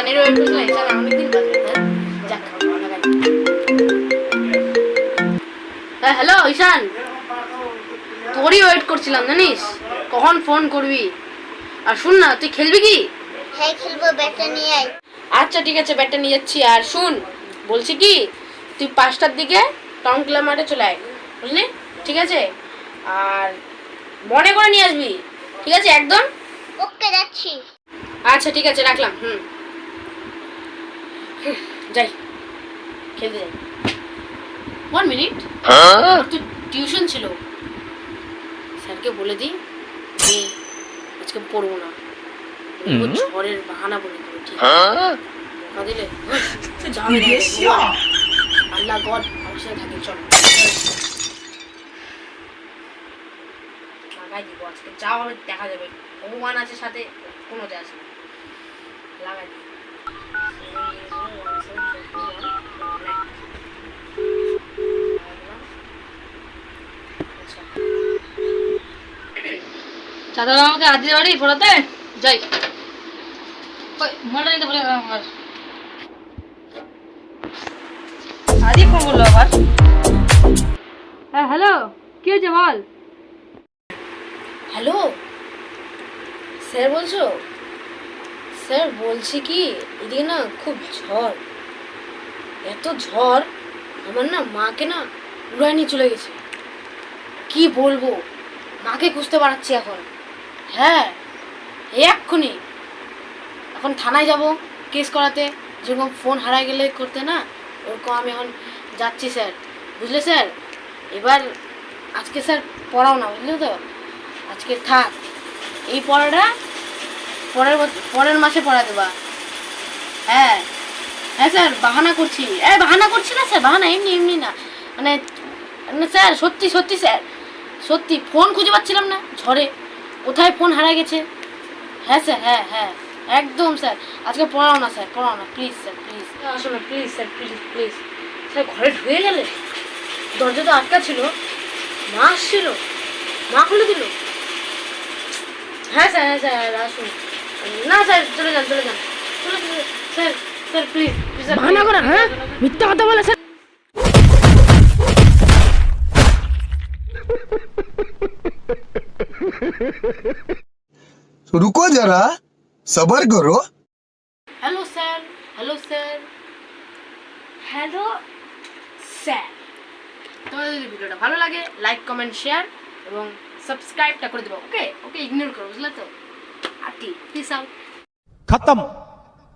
হ্যাঁ? যাক লাগাই হ্যাঁ হ্যালো ঈশান। তোরই ওয়েট করছিলাম জানিস? কখন ফোন করবি? আর শুন না তুই খেলবি কি? হ্যাঁ খেলব ব্যাটটা নিয়ে আয়। আচ্ছা ঠিক আছে ব্যাটটা নিয়ে যাচ্ছি। আর শুন বলছি কি তুই পাঁচটার দিকে টাউন ক্লাব মাঠে চলে আয় বুঝলি? ঠিক আছে? আর মনে করে নিয়ে আসবি ঠিক আছে একদম? ওকে যাচ্ছি। আচ্ছা ঠিক আছে রাখলাম হুম, যাই খেলতে যাই। ওয়ান মিনিট তো টিউশন ছিল। স্যারকে বলে দিই যে আজকে পড়ব না। ঝড়ের বাহানা বলে দেবো ঠিক আছে? বকা দিলে আল্লাহ গড আমার সাথে থাকে চল। লাগাই দিব আজকে যা হবে দেখা যাবে। ভগবান আছে সাথে কোনো যায় আসে না। লাগাই দিব আচ্ছা চাদর আমাকে বাড়ি পড়াতে যাই। মোবাইলটা নিতে বলে আমার। আদি ফোন করল আবার। হ্যাঁ হ্যালো হয়েছে, বল? হ্যালো স্যার বলছো? স্যার বলছি কি, এদিকে না খুব ঝড়। এত ঝড়, আমার না মাকে না উড়ায় নিয়ে চলে গেছে। কি বলব? মাকে খুঁজতে পারছি এখন। হ্যাঁ এক্ষুনি। এখন থানায় যাব কেস করাতে। যেরকম ফোন হারায় গেলে করতে না, ওরকম আমি এখন যাচ্ছি স্যার। বুঝলে স্যার? এবার আজকে স্যার পড়াও না, বুঝলে তো? আজকে থাক। এই পড়াটা পরের পরের মাসে পড়া দেবা। হ্যাঁ। হ্যাঁ স্যার, বাহানা করছি। এ, বাহানা করছি না স্যার, বাহানা এমনি এমনি না। মানে স্যার, সত্যি সত্যি স্যার। সত্যি ফোন খুঁজে পাচ্ছিলাম না, ঝড়ে। কোথায় ফোন হারা গেছে? হ্যাঁ স্যার হ্যাঁ হ্যাঁ একদম স্যার। আজকে পড়াও না স্যার পড়াও না প্লিজ স্যার প্লিজ আসো না please sir please please sir ঘরে ঢুকে গেলে দরজা তো আটকা ছিল। মা আসছিল। মা খুলে দিল। হ্যাঁ স্যার হ্যাঁ স্যার আসুন। না স্যার চলে যান চলে যান। চলে স্যার স্যার প্লিজ বাহানা করেন হ্যাঁ? মিথ্যা কথা বলে স্যার। रुको जरा सबर करो hello sir hello sir hello sir তোমাদের যদি ভিডিওটা ভালো লাগে লাইক কমেন্ট শেয়ার এবং সাবস্ক্রাইবটা করে দেবো ওকে ওকে ইগনোর করো বুঝলে তো আর কি পিস আউট खत्म